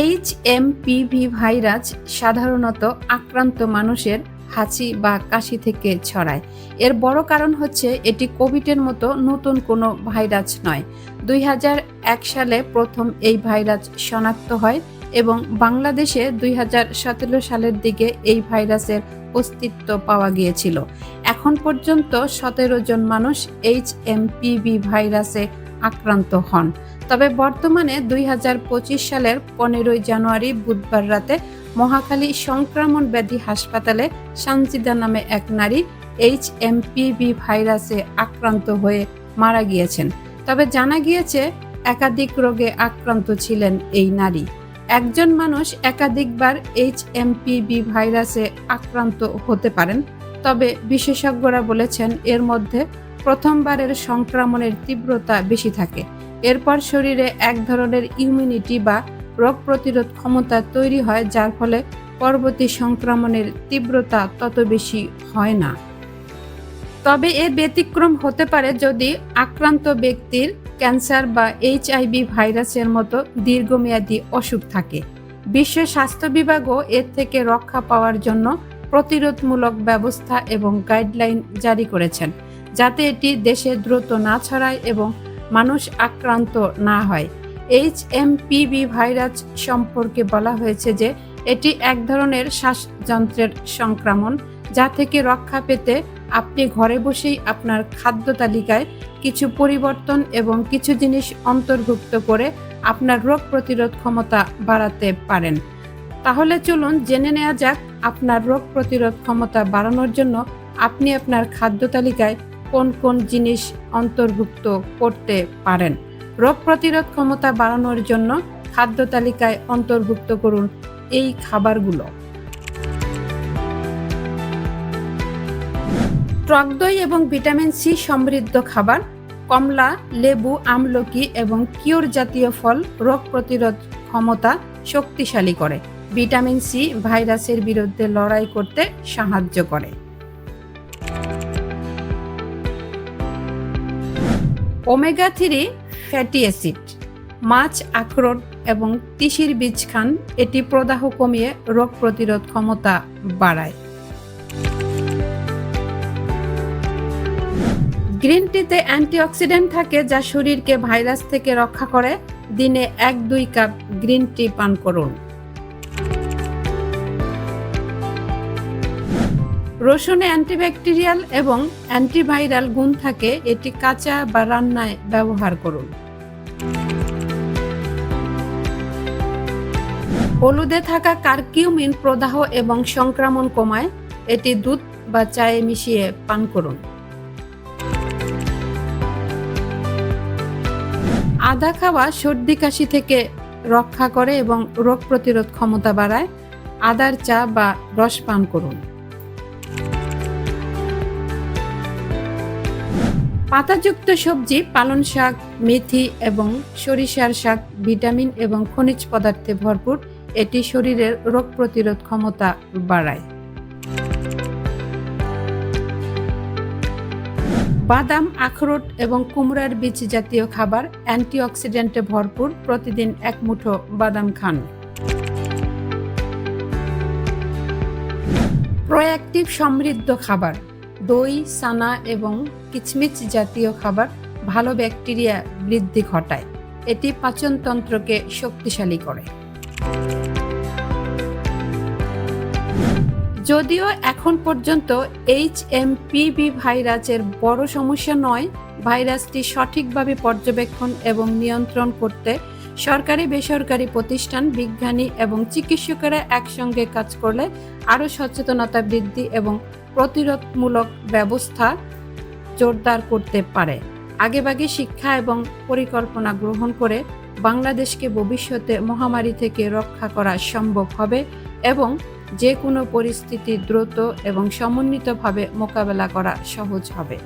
H M PV virus সাধারণত আক্রান্ত মানুষের হাঁচি বা কাশি থেকে ছড়ায়। এর বড় কারণ হচ্ছে এটি কোভিডের মতো নতুন কোনো ভাইরাস নয়। দুই সালে প্রথম এই ভাইরাস শনাক্ত হয় এবং বাংলাদেশে দুই হাজার সতেরো সালের দিকে এই ভাইরাসের অস্তিত্ব পাওয়া গিয়েছিল। এখন পর্যন্ত সতেরো জন মানুষ এইচ এমপিভি ভাইরাসে আক্রান্ত হন। তবে বর্তমানে দুই হাজার পঁচিশ সালের পনেরোই জানুয়ারি বুধবার রাতে মহাখালী সংক্রমণ ব্যাধি হাসপাতালে সানজিদা নামে এক নারী এইচ এমপিভি ভাইরাসে আক্রান্ত হয়ে মারা গিয়েছেন। তবে জানা গিয়েছে, একাধিক রোগে আক্রান্ত ছিলেন এই নারী। একজন মানুষ একাধিকবার এইচ এম পিভি ভাইরাসে আক্রান্ত হতে পারেন, তবে বিশেষজ্ঞরা বলেছেন এর মধ্যে প্রথমবারের সংক্রমণের তীব্রতা বেশি থাকে। এরপর শরীরে এক ধরনের ইমিউনিটি বা রোগ প্রতিরোধ ক্ষমতা তৈরি হয়, যার ফলে পরবর্তী সংক্রমণের তীব্রতা তত বেশি হয় না। তবে এর ব্যতিক্রম হতে পারে যদি আক্রান্ত ব্যক্তির ক্যান্সার বা এইচআইভি ভাইরাসের মতো দীর্ঘমেয়াদী অসুখ থাকে। বিশ্ব স্বাস্থ্য বিভাগও এর থেকে রক্ষা পাওয়ার জন্য প্রতিরোধমূলক ব্যবস্থা এবং গাইডলাইন জারি করেছেন, যাতে এটি দেশে দ্রুত না ছড়ায় এবং মানুষ আক্রান্ত না হয়। এইচ এম পিবি ভাইরাস সম্পর্কে বলা হয়েছে যে, এটি এক ধরনের শ্বাসযন্ত্রের সংক্রমণ যা থেকে রক্ষা পেতে আপনি ঘরে বসেই আপনার খাদ্য তালিকায় কিছু পরিবর্তন এবং কিছু জিনিস অন্তর্ভুক্ত করে আপনার রোগ প্রতিরোধ ক্ষমতা বাড়াতে পারেন। তাহলে চলুন জেনে নেওয়া যাক আপনার রোগ প্রতিরোধ ক্ষমতা বাড়ানোর জন্য আপনি আপনার খাদ্য তালিকায় কোন কোন জিনিস অন্তর্ভুক্ত করতে পারেন। রোগ প্রতিরোধ ক্ষমতা বাড়ানোর জন্য খাদ্য তালিকায় অন্তর্ভুক্ত করুন এই খাবারগুলো। টক দই এবং ভিটামিন সি সমৃদ্ধ খাবার, কমলা, লেবু, আমলকি এবং কিওর জাতীয় ফল রোগ প্রতিরোধ ক্ষমতা শক্তিশালী করে। ভিটামিন সি ভাইরাসের বিরুদ্ধে লড়াই করতে সাহায্য করে। ওমেগা থ্রি ফ্যাটি অ্যাসিড, মাছ আখরোট এবং তিসির বীজ খান এটি প্রদাহ কমিয়ে রোগ প্রতিরোধ ক্ষমতা বাড়ায়। গ্রিন টিতে অ্যান্টিঅক্সিডেন্ট থাকে যা শরীরকে ভাইরাস থেকে রক্ষা করে। দিনে এক দুই কাপ গ্রিন টি পান করুন। রসুনে অ্যান্টিব্যাকটেরিয়াল এবং অ্যান্টিভাইরাল গুণ থাকে, এটি কাঁচা বা রান্নায় ব্যবহার করুন। হলুদে থাকা কার্কিউমিন প্রদাহ এবং সংক্রমণ কমায়, এটি দুধ বা চায়ে মিশিয়ে পান করুন। আদা খাওয়া সর্দি কাশি থেকে রক্ষা করে এবং রোগ প্রতিরোধ ক্ষমতা বাড়ায়। আদার চা বা রস পান করুন। পাতাযুক্ত সবজি পালন শাক, মেথি এবং সরিষার শাক, ভিটামিন এবং খনিজ পদার্থে ভরপুর। এটি শরীরের রোগ প্রতিরোধ ক্ষমতা বাড়ায়। বাদাম, আখরোট এবং কুমড়ার বীজ জাতীয় খাবার অ্যান্টিঅক্সিডেন্টে ভরপুর। প্রতিদিন এক মুঠো বাদাম খান। প্রোঅ্যাক্টিভ সমৃদ্ধ খাবার, দই সানা এবং কিচমিচ জাতীয় খাবার ভালো ব্যাকটেরিয়া বৃদ্ধি ঘটায়। এটি পাচনতন্ত্রকে শক্তিশালী করে। যদিও এখন পর্যন্ত এইচ এম পিভি ভাইরাসের বড় সমস্যা নয়, ভাইরাসটি সঠিকভাবে পর্যবেক্ষণ এবং নিয়ন্ত্রণ করতে সরকারি, বেসরকারি প্রতিষ্ঠান, বিজ্ঞানী এবং চিকিৎসকেরা একসঙ্গে কাজ করলে আরও সচেতনতা বৃদ্ধি এবং প্রতিরোধমূলক ব্যবস্থা জোরদার করতে পারে। আগেভাগে শিক্ষা এবং পরিকল্পনা গ্রহণ করে বাংলাদেশকে ভবিষ্যতে মহামারী থেকে রক্ষা করা সম্ভব হবে। এবং যে কোনো পরিস্থিতি দ্রুত এবং সমন্বিতভাবে মোকাবেলা করা সহজ হবে।